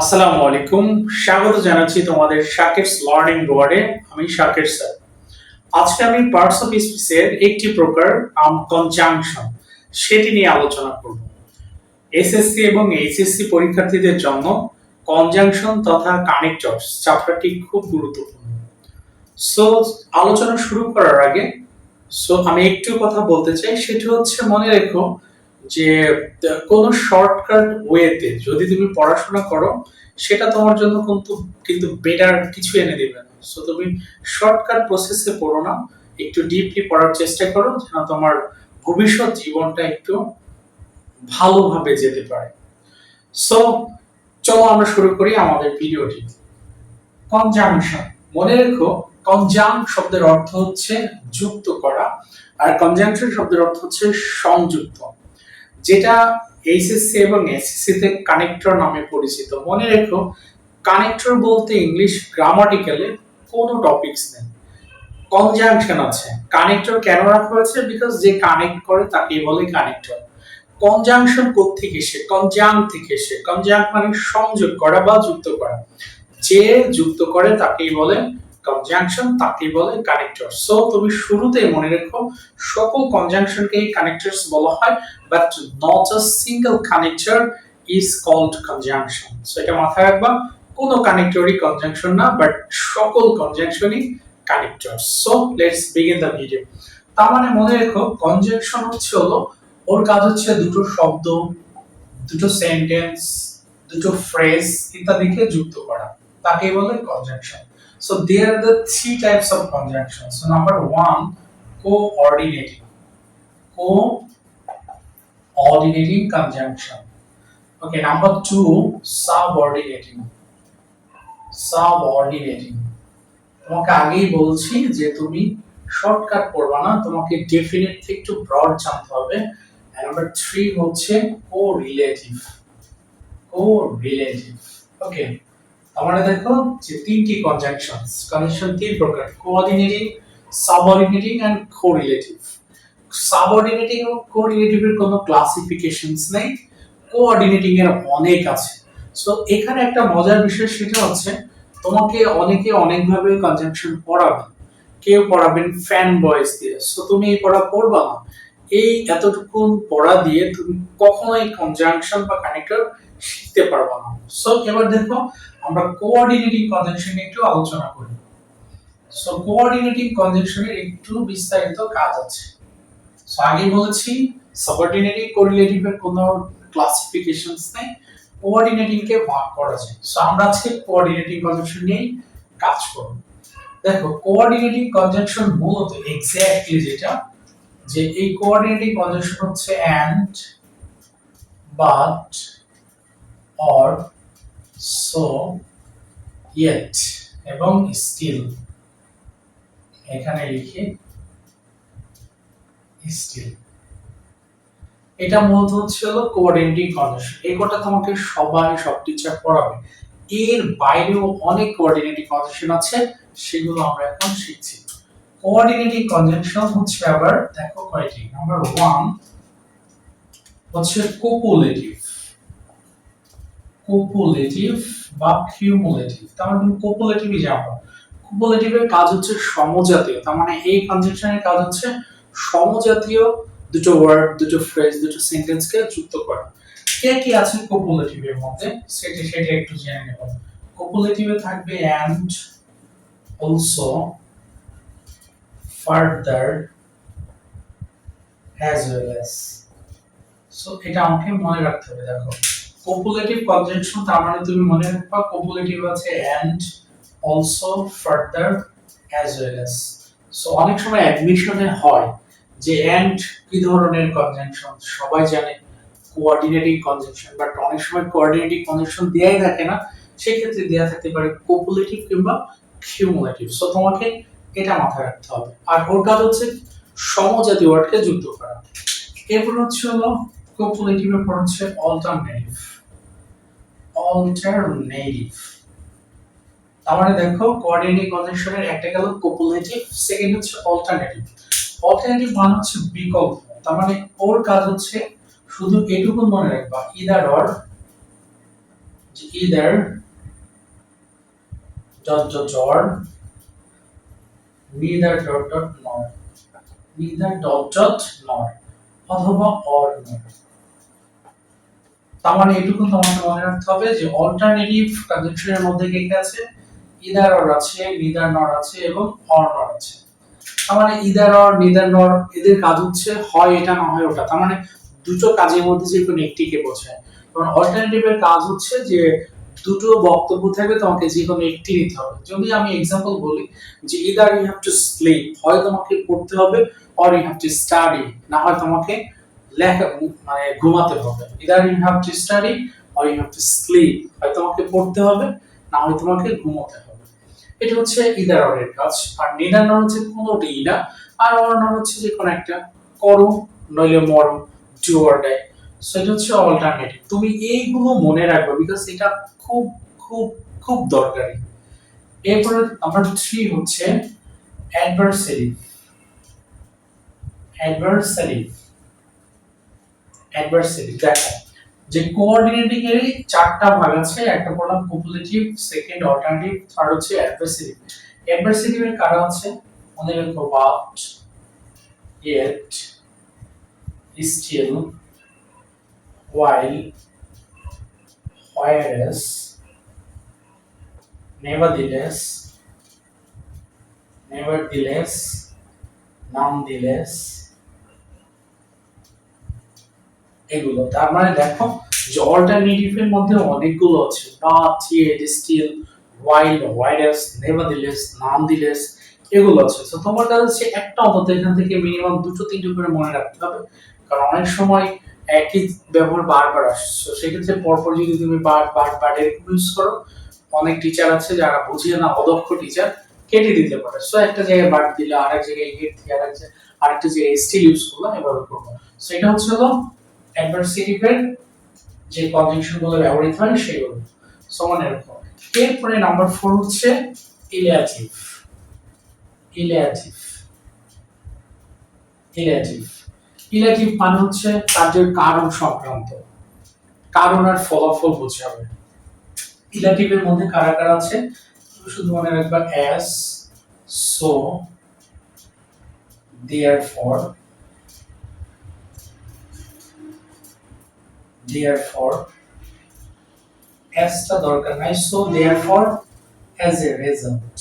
আসসালামু আলাইকুম। স্বাগত জানাচ্ছি তোমাদের শাকেটস লার্নিং বোর্ডে। আমি শাকের স্যার। আজকে আমি পার্টস অফ একটি প্রকার কনজাংশন সেটি নিয়ে আলোচনা করব। এসএসসি এবং এইচএসসি পরীক্ষার্থীদের জন্য কনজাংশন তথা কানেক্টরস চ্যাপ্টারটি খুব গুরুত্বপূর্ণ। সো আলোচনা শুরু করার আগে সো আমি একটু কথা বলতে চাই, সেটা হচ্ছে মনে রেখো যে কোনো শর্টকাট ওয়েতে যদি তুমি পড়াশোনা করো, সেটা তোমার জন্য কিন্তু কিন্তু বেটার কিছু এনে দেবে না। সো তুমি শর্টকাট প্রসেসে পড়ো না, একটু ডিপলি পড়ার চেষ্টা করো, যেন তোমার ভবিষ্যৎ জীবনটা একটু ভালোভাবে যেতে পারে। সো চলো আমরা শুরু করি আমাদের ভিডিওটি কনজাংশন মনে রেখো কনজাং শব্দের অর্থ হচ্ছে যুক্ত করা, আর কনজাংশন শব্দের অর্থ হচ্ছে সংযুক্ত। যেটা এইচএসসি এবং এসএসসি তে কানেক্টর নামে পরিচিত। মনে রেখো কানেক্টর বলতে ইংলিশ গ্রামাটিক্যালে কোনো টপিকস নেই। কনজাংশন আছে। কানেক্টর কেন রাখা হয়েছে? বিকজ যে কানেক্ট করে তাকেই বলে কানেক্টর কনজাংশন থেকে এসে? কনজাং থেকে এসে। কনজাং মানে সংযোগ করা বা যুক্ত করা। যে যুক্ত করে তাকেই বলে কনজাংশন তাকেই বলে কানেক্টর সো তুমি শুরুতে মনে রেখো, সকল কনজাংশনকেই কানেক্টরস বলা হয় but not a single connector is called conjunction so এটা মাথায় রাখবা, কোনো কানেক্টরই কনজাংশন না বাট সকল কনজাংশনই connector so let's begin the video তার মানে মনে রেখো কনজাংশন হচ্ছে হলো, ওর কাজ হচ্ছে দুটো শব্দ, দুটো সেন্টেন্স দুটো ফ্রেজ ইত্যাদিকে যুক্ত করা। তাকে বলে conjunction So there are the three types of conjunction. So number one, coordinating. Co-ordinating conjunction. Okay, number two, subordinating. Subordinating. তোমাকে আগেই বলছি যে তুমি শর্টকাট পড়বা না তোমাকে ডেফিনেট থেকে একটু ব্রড জানতে হবে নাম্বার থ্রি হচ্ছে কো রিলেটিভ কো রিলেটিভ ওকে আমরা দেখো যে তিনটি কনজাংশনস কনজাংশন তিন প্রকার coordinating subordinating and correlative subordinating এবং কোরিলেটিভ এর কোনো ক্লাসিফিকেশনস নেই কোঅর্ডিনেটিং এর অনেক আছে। সো এখানে একটা মজার বিষয় সেটা হচ্ছে, তোমাকে অনেকে অনেকভাবে কনজাংশন পড়াবেন কেউ পড়াবেন ফ্যান বয়েস দিয়ে। সো তুমি এই পড়া পড়বা না। এই এতটুকুন পড়া দিয়ে তুমি কখনোই কনজাংশন বা কানেক্টর শিখতে পারবা না সো এবার দেখো, আমরা কোঅর্ডিনেটিং কনজাংশন একটু আলোচনা করি। সো কোঅর্ডিনেটিং কনজাংশনের একটু বিস্তারিত কাজ আছে। সো আগে বলেছি সাবঅর্ডিনেটিং কোরিলেটিভ এর কোনো ক্লাসিফিকেশনস নেই। কোঅর্ডিনেটিং কে ভাগ করা যায়। সো আমরা আজকে কোঅর্ডিনেটিং কনজাংশন নিয়ে কাজ করব। দেখো কোঅর্ডিনেটিং কনজাংশন মূলত এক্স্যাক্টলি যেটা, যে এই কোঅর্ডিনেটিং কনজাংশন হচ্ছে and but or so yet এবং স্টিল এখানে লিখি স্টিল এটা মূলত হচ্ছে হলো কোঅর্ডিনেটিং কন্ডিশন এই কোডটা তোমাকে সবাই, সব টিচার পড়াবে। এর বাইরেও অনেক কোঅর্ডিনেটিং কন্ডিশন আছে, সেগুলো আমরা এখন শিখছি। কোঅর্ডিনেটিং কনজাংশন হচ্ছে আবার, দেখো কয়টি? নাম্বার ওয়ান হচ্ছে কোপুলেটিভ কোপুলেটিভ বা কিউমুলেটিভ তার মানে কোপুলেটিভই জানো কোপুলেটিভের কাজ হচ্ছে সমজাতীয়। তার মানে এই কনজাংশনের কাজ হচ্ছে সমজাতীয় দুটো ওয়ার্ড দুটো ফ্রেজ দুটো সেন্টেন্সকে যুক্ত করা। কে কি আছে কোপুলেটিভের মধ্যে? সেটা সেটা একটু জেনে নেব। কোপুলেটিভে থাকবে and also further as well as so এটা আমাকে মনে রাখতে হবে, দেখো। কোপুলেটিভ কনজাংশন তার মানে তুমি মনে রাখবা কোপুলেটিভ আছে and also further as well as so অনেক সময় অ্যাডমিশনে হয় যে এন্ড কি ধরনের কনজাংশন সবাই জানে কোঅর্ডিনেটিং কনজাংশন বাট অনেক সময় কোঅর্ডিনেটিং কনজাংশন দেয়াই থাকে না, সেক্ষেত্রে দেয়া থাকতে পারে কোপুলেটিভ কিংবা কিউমুলেটিভ সো তোমাকে এটা মাথায় রাখতে হবে। আর ওর কাজ হচ্ছে সমজাতীয় ওয়ার্ডকে যুক্ত করা। এরপর হচ্ছে হলো কোপুলেটিভের পর হচ্ছে অল্টারনেটিভ অল্টারনেটিভ তার দেখো কোঅর্ডিনেটিং কনজাংশনের একটা গেল কোপুলেটিভ সেকেন্ড হচ্ছে অল্টারনেটিভ অল্টারনেটিভ মানে হচ্ছে বিকল্প। তার মানে ওর কাজ হচ্ছে শুধু এটুকু মনে রাখবা either or either dot dot, or, neither dot dot, nor, neither dot dot, nor, অথবা or nor. তার মানে এটুকু তোমাকে মনে রাখতে হবে যে অল্টারনেটিভ কনজাংশনের মধ্যে কে কে আছে? ইদার অর আছে নিদার নর আছে এবং অর নর আছে। তার মানে ইদার অর নিদার নর এদের কাজ হচ্ছে হয় এটা, না হয় ওটা। তার মানে দুটো কাজের মধ্যে যে কোনো একটিকে বোঝায়। কারণ অল্টারনেটিভের কাজ হচ্ছে যে দুটো বক্তব্য থাকবে তোমাকে যে কোনো একটি নিতে হবে। যদি আমি এক্সাম্পল বলি যে either you have to sleep হয় তোমাকে পড়তে হবে or you have to study না হয় তোমাকে মানে ঘুমাতে হবে। Either you have to study or you have to sleep হয় তোমাকে পড়তে হবে, না হয় তোমাকে ঘুমাতে হবে। এটা হচ্ছে ইদার অরের কাজ। আর নিদার নর হচ্ছে কোনোটি না। আর অর নর হচ্ছে যে কোনো একটা। করো, নইলে মরো। ডু অর ডাই সো এটা হচ্ছে অল্টারনেটিভ তুমি এইগুলো মনে রাখবে বিকজ এটা খুব খুব খুব দরকারি। এরপরে নাম্বার থ্রি হচ্ছে অ্যাডভার্সারি অ্যাডভার্সারি অ্যাডভার্সারি দেখো যে কোঅর্ডিনেটিং এর চারটা ভাগ আছে, একটা বললাম কোপুলেটিভ সেকেন্ড অল্টারনেটিভ থার্ড হচ্ছে অ্যাডভার্সারি অ্যাডভার্সারি এর কারা আছে? মনে রাখো yet still while whereas nevertheless nevertheless, nonetheless এগুলো। তার মানে দেখো যে অল্টারনেটিভ এর মধ্যে অনেকগুলো আছে। But yet still while whereas nevertheless, nonetheless এগুলো আছে। তো তোমার কাছে হচ্ছে একটা অন্তত এখান থেকে মিনিমাম দুটো, তিনটে করে মনে রাখতে হবে। কারণ অনেক সময় একই ব্যবহার বারবার আসছে। সেক্ষেত্রে পরপর যদি তুমি বার বার বার এরকম ইউজ করো, অনেক টিচার আছে যারা বুঝিয়ে না, অদক্ষ টিচার কেটে দিতে পারে। সো একটা জায়গায় বার দিলে আরেক জায়গায় গেট দিয়ে আরেক জায়গায় আরেকটা জায়গায় স্টিল ইউজ করল এভাবে করব। সো এটা হচ্ছে হলো অ্যাডভার্সিটিভের যে কনজাংশনগুলো ব্যবহৃত হয় সেগুলো। সো মনে রাখো এরপরে নাম্বার ফোর হচ্ছে ইলিয়াটিভ ইলিয়াটিভ ইলিয়াটিভ ইলিয়াটিভ মানে হচ্ছে কার্যের কারণ সংক্রান্ত। কারণ আর ফলাফল বোঝাবে ইলিয়াটিভের মধ্যে কারা কারা আছে? শুধু মনে রাখবা অ্যাস সো therefore therefore অ্যাসটা দরকার নাই so therefore, as a result.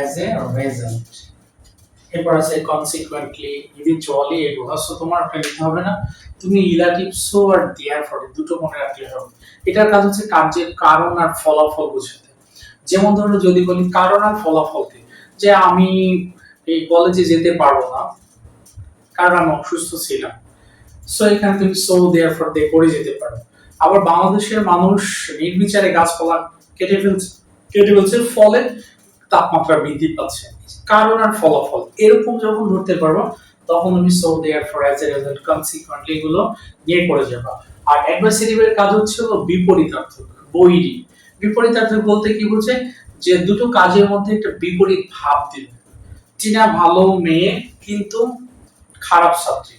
As a result. এরপর আছে কনসিকুয়েন্টলি ইভেন্চুয়ালি এগুলো সো তোমার একটা লিখতে হবে না। তুমি ইলাটিভ সো আর therefore দুটো মনে রাখলে হবে। এটার কাজ হচ্ছে কার্যের কারণ আর ফলাফল বোঝাতে। যেমন ধরো, যদি বলি কারণ আর ফলাফল কি? যে আমি এই কলেজে যেতে পারব না, কারণ আমি অসুস্থ ছিলাম। সো এখানে তুমি সো দেয়ার ফর দিয়ে করে যেতে পারো। আবার বাংলাদেশের মানুষ নির্বিচারে গাছপালা কেটে ফেলছে। কেটে ফেলছে, ফলে তাপমাত্রা বৃদ্ধি পাচ্ছে। কারণ আর ফলাফল। এরকম যখন ধরতে পারব, তখন তুমি so therefore as a result consequently এগুলো নিয়ে করে যাবা। আর অ্যাডভার্সারিভের কাজ হচ্ছে হলো বিপরীতার্থক বৈরি। বিপরীতার্থক বলতে কি বলছে যে দুটো কাজের মধ্যে একটা বিপরীত ভাব দিবে। চীনা ভালো মেয়ে, কিন্তু খারাপ ছাত্রী।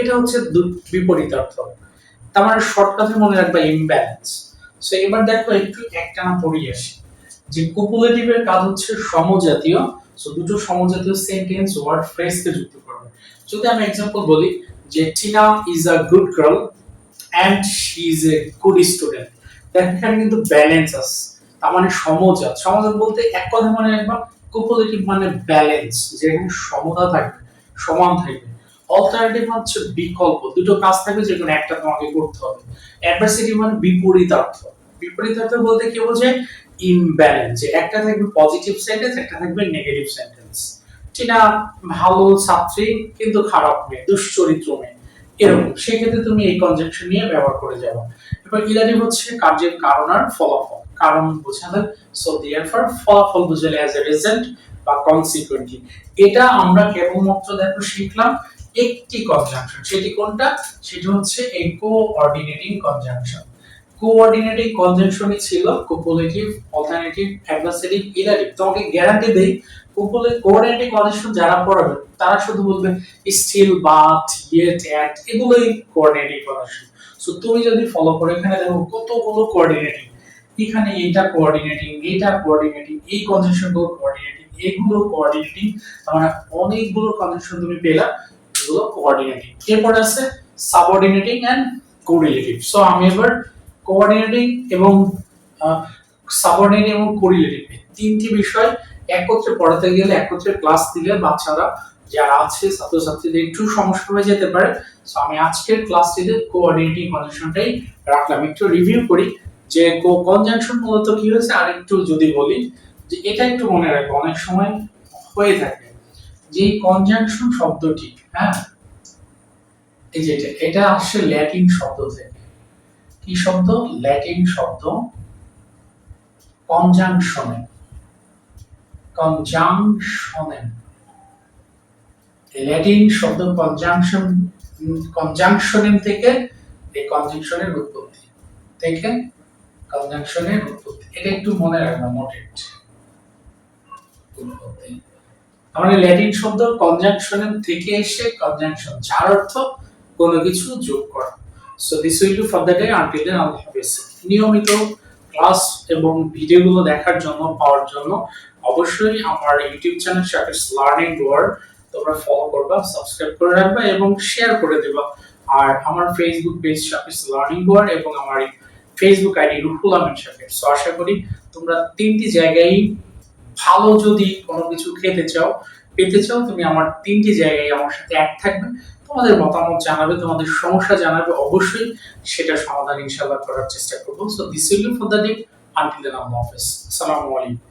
এটা হচ্ছে বিপরীতার্থক। তার মানে শর্ট কথা মনে রাখবা ইমব্যালেন্স সো এবার দেখো, একটু একটানা পড়ি আসি। যে কোপুলেটিভের কাজ হচ্ছে সমজাতীয় সো দুটো সমজাতীয় সেন্টেন্স ওয়ার্ড ফ্রেজকে যুক্ত করবে। যদি আমি এক্সাম্পল বলি, যে Tina is a good girl and she is a good student দেখেন এখানে কিন্তু ব্যালেন্স আছে। তার মানে সমজাত। সমজাত বলতে এক কথা মানে একবার কোপুলেটিভ মানে ব্যালেন্স যেখানে সমতা থাকবে, সমান থাকবে। অল্টারনেটিভ হচ্ছে বিকল্প। দুটো কাজ থাকবে একটা তোমাকে করতে হবে। অ্যাডভার্সিটি মানে বিপরীতার্থ। বিপরীতার্থ বলতে কি ইমব্যালেন্স একটা থাকবে পজিটিভ সেন্টেন্স একটা থাকবে নেগেটিভ সেন্টেন্স টিনা ভালো ছাত্রী কিন্তু খারাপ মেয়ে, দুশ্চরিত্র মেয়ে। এরকম। সেক্ষেত্রে তুমি এই কনজাংশন নিয়ে ব্যবহার করে যাবে এবার ইলাটিভ হচ্ছে কার্যের কারণ আর ফলাফল। কারণ বোঝালে সো দেয়ারফর ফলাফল বুঝালে অ্যাজ এ রেজাল্ট বা কনসিকুয়েন্টলি এটা আমরা কেবলমাত্র দেখো শিখলাম একটি কনজাংশন সেটি কোনটা? সেটি হচ্ছে এই কোঅর্ডিনেটিং কনজাংশন কোঅর্ডিনেটিং কনজাংশনই ছিল কোপুলেটিভ অল্টারনেটিভ অ্যাডভার্সারিভ ইলাটিভ তোমাকে গ্যারান্টি দেই কোপুলে কোঅর্ডিনেটিং কনজাংশন যারা পড়াবে, তারা শুধু বলবে স্টিল বাট ইয়েট অ্যাট এগুলোই কোঅর্ডিনেটিং কনজাংশন সো তুমি যদি ফলো করো, এখানে দেখো কতগুলো কোঅর্ডিনেটিং এখানে এটা কোঅর্ডিনেটিং এটা কোঅর্ডিনেটিং এই কনজেকশনগুলো কোঅর্ডিনেটিং এগুলো কোঅর্ডিনেটিং তার মানে অনেকগুলো কনজেকশন তুমি পেলা। যেগুলো কোঅর্ডিনেটিং এরপর আছে সাবঅর্ডিনেটিং এন্ড কোরিলেটিভ সো আমি এবার কোঅর্ডিনেটিং এবং সাবঅর্ডিনেটিং এবং কোরিলেটিভ তিনটি বিষয় একত্রে পড়াতে গেলে, একত্রে ক্লাস দিলে বাচ্চারা যারা আছে, ছাত্রছাত্রীদের একটু সমস্যা হয়ে যেতে পারে। সো আমি আজকের ক্লাসটিতে কোঅর্ডিনেটিং কনজাংশনটাই রাখলাম। একটু রিভিউ করি যে কো কনজাংশন মূলত কি হয়েছে? আর একটু যদি বলি যে এটা একটু মনে রাখব। অনেক সময় হয়ে থাকে। যে কনজাংশন শব্দটি হ্যাঁ? এই যে এটা আসছে ল্যাটিন শব্দ থেকে। কি শব্দ? ল্যাটিন শব্দ কনজাংশনে কনজাংশনে ল্যাটিন শব্দ কনজাংশন কনজাংশনের থেকে এই কনজাংশনের উৎপত্তি থেকে কনজাংশনের উৎপত্তি। এটা একটু মনে রাখবেন নোটেড উৎপত্তি। আমাদের ল্যাটিন শব্দ কনজাংশনের থেকে এসে কনজাংশন যার অর্থ কোনো কিছু যোগ করা। So this will do for the day until then আল্লাহ হাফেজ নিয়মিত ক্লাস এবং ভিডিওগুলো দেখার জন্য, পাওয়ার জন্য, অবশ্যই আমার YouTube channel Shakis learning world তোমরা ফলো করবা সাবস্ক্রাইব করে রাখবা এবং শেয়ার করে দেবা। আর আমার Facebook page Shakis learning world এবং আমার Facebook ID Ruhul Amin Shakir so আশা করি তোমরা তিনটি জায়গায় ভালো যদি কোনো কিছু খেতে চাও, পেতে চাও, তুমি আমার তিনটি জায়গায় আমার সাথে এক থাকবে। তোমাদের মতামত জানাবে, তোমাদের সমস্যা জানাবে অবশ্যই। সেটা সমাধান ইনশাল্লাহ করার চেষ্টা করব। So this will for the day until the নাম অফিস আসসালামু আলাইকুম